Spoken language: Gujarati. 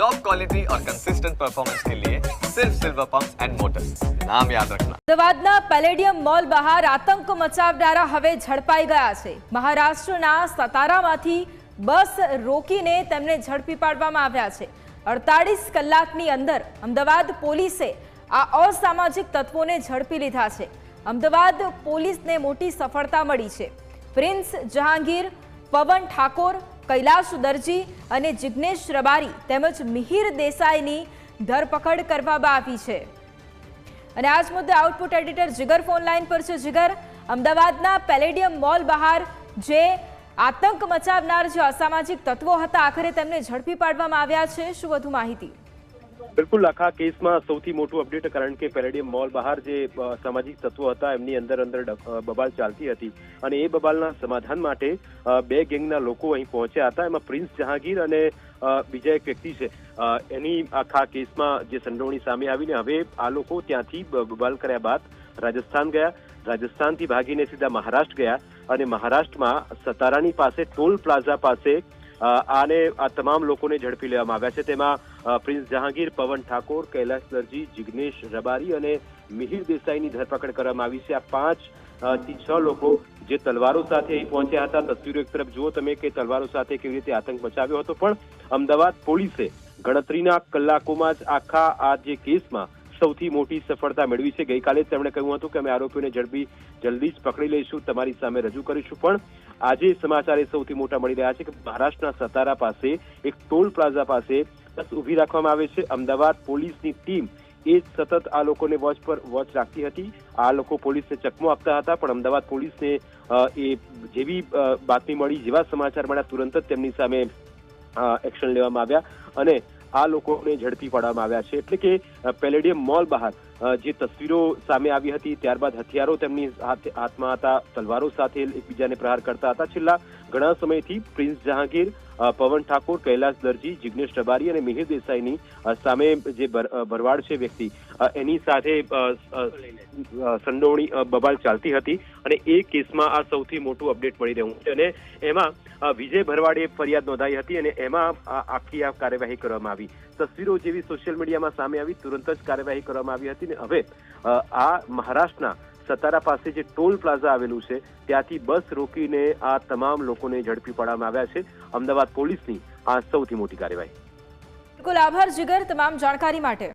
टॉप क्वालिटी और कंसिस्टेंट परफॉर्मेंस के लिए सिर्फ सिल्वर पंप एंड मोटर्स नाम याद रखना અમદાવાદના પેલેડિયમ મોલ બહાર આતંક મચાવનારા હવે ઝડપાઈ ગયા છે મહારાષ્ટ્રના સતારામાંથી બસ રોકીને તેમને ઝડપી પાડવામાં આવ્યા છે અડતાળીસ કલાકની અંદર અમદાવાદ પોલીસે આ અસામાજિક તત્વોને ઝડપી લીધા છે અમદાવાદ પોલીસને મોટી સફળતા મળી છે પ્રિન્સ જહાંગીર પવન ઠાકોર કૈલાશ દરજી અને જિગ્નેશ રબારી તેમજ મિહિર દેસાઈની ધરપકડ કરવામાં આવી છે. અને આજ મુદ્દે output editor Jigar phone line પર છે. જીગર, અમદાવાદના પેલેડિયમ મોલ બહાર જે આતંક મચાવનાર જે અસામાજિક તત્વો હતા, આખરે તેમને ઝડપી પાડવામાં આવ્યા છે. શું વધુ માહિતી? બિલકુલ આખા કેસમાં સૌથી મોટું અપડેટ, કારણ કે પેરેડિયમ મોલ બહાર જે સામાજિક તત્વો હતા, એમની અંદર અંદર બબાલ ચાલતી હતી. અને એ બબાલના સમાધાન માટે બે ગેંગના લોકો અહીં પહોંચ્યા હતા. એમાં પ્રિન્સ જહાંગીર અને બીજા એક વ્યક્તિ છે. એની આખા કેસમાં જે સંડોવણી સામે આવીને હવે આ લોકો ત્યાંથી બબાલ કર્યા બાદ રાજસ્થાન ગયા. રાજસ્થાનથી ભાગીને સીધા મહારાષ્ટ્ર ગયા. અને મહારાષ્ટ્રમાં સતારાની પાસે ટોલ પ્લાઝા પાસે આને, આ તમામ લોકોને ઝડપી લેવામાં આવ્યા છે. તેમાં પ્રિન્સ જહાંગીર, પવન ઠાકોર કૈલાશ દરજી, જિગ્નેશ રબારી અને મિહિર દેસાઈની ધરપકડ કરવામાં આવી છે. આ પાંચથી છ લોકો જે તલવારો સાથે અહીં પહોંચ્યા હતા. તસવીરો એક તરફ જુઓ તમે કે તલવારો સાથે કેવી રીતે આતંક મચાવ્યો હતો. પણ અમદાવાદ પોલીસે ગણતરીના કલાકોમાં જ આખા આ જે કેસમાં સૌથી મોટી સફળતા મેળવી છે. ગઈકાલે જ તેમણે કહ્યું હતું કે અમે આરોપીઓને ઝડપી, જલ્દી જ પકડી લઈશું. તમારી સામે રજૂ કરીશું. પણ આજે સમાચાર એ સૌથી મોટા મળી રહ્યા છે કે મહારાષ્ટ્રના સતારા પાસે એક ટોલ પ્લાઝા પાસે બસ ઊભી રાખવામાં આવે છે. અમદાવાદ પોલીસની ટીમ એ સતત આ લોકોને વોચ પર વોચ રાખતી હતી. આ લોકો પોલીસને ચકમો આપતા હતા, પણ અમદાવાદ પોલીસને એ જેવી બાતમી મળી જેવા સમાચાર મળ્યા, તુરંત જ તેમની સામે એક્શન લેવામાં આવ્યા. અને આ લોકોને ઝડપી પાડવામાં આવ્યા છે. એટલે કે પેલેડિયમ મોલ બહાર જે તસવીરો સામે આવી હતી, ત્યારબાદ હથિયારો તેમની હાથે- હાથમાં હતા, તલવારો સાથે એકબીજાને પ્રહાર કરતા હતા. છેલ્લા ઘણા સમયથી પ્રિન્સ જહાંગીર પવન ઠાકોર કૈલાશ દરજી, જિગ્નેશ રબારી અને મિહિર દેસાઈની સામે જે ભર- ભરવાડ છે વ્યક્તિ એની સાથે સંડોવણી બબાલ ચાલતી હતી અને એ કેસમાં આ સૌથી મોટું અપડેટ મળી રહ્યું છે અને એમાં વિજય ભરવાડે ફરિયાદ નોંધાઈ હતી અને એમાં આખી આ કાર્યવાહી કરવામાં આવી. તસવીરો જેવી સોશિયલ મીડિયામાં સામે આવી, તુરંત જ કાર્યવાહી કરવામાં આવી હતી અને હવે આ મહારાષ્ટ્રના સતારા પાસે જે ટોલ પ્લાઝા આવેલું છે, ત્યાંથી બસ રોકીને આ તમામ લોકોને ઝડપી પાડવામાં આવ્યા છે. અમદાવાદ પોલીસની આ સૌથી મોટી કાર્યવાહી. બિલકુલ આભાર, જીગર, તમામ જાણકારી માટે.